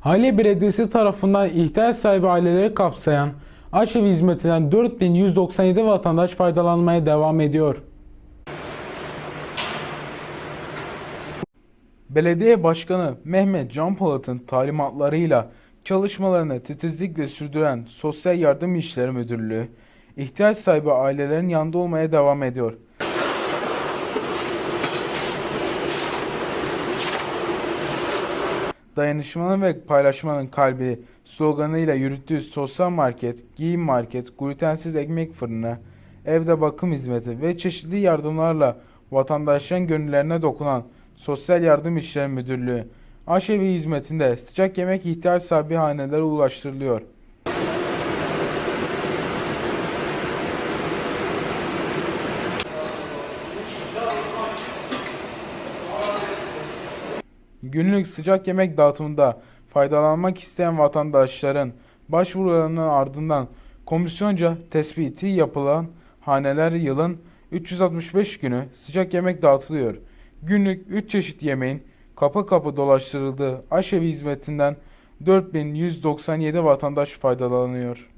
Hale Belediyesi tarafından ihtiyaç sahibi aileleri kapsayan aşevi hizmetinden 4197 vatandaş faydalanmaya devam ediyor. Belediye Başkanı Mehmet Can Polat'ın talimatlarıyla çalışmalarını titizlikle sürdüren Sosyal Yardım İşleri Müdürlüğü, ihtiyaç sahibi ailelerin yanında olmaya devam ediyor. Dayanışmanın ve paylaşmanın kalbi sloganıyla yürüttüğü sosyal market, giyim market, glutensiz ekmek fırını, evde bakım hizmeti ve çeşitli yardımlarla vatandaşların gönüllerine dokunan Sosyal Yardım İşleri Müdürlüğü, aşevi hizmetinde sıcak yemek ihtiyaç sahibi hanelere ulaştırılıyor. Günlük sıcak yemek dağıtımında faydalanmak isteyen vatandaşların başvurularının ardından komisyonca tespiti yapılan haneler yılın 365 günü sıcak yemek dağıtılıyor. Günlük 3 çeşit yemeğin kapı kapı dolaştırıldığı aşevi hizmetinden 4197 vatandaş faydalanıyor.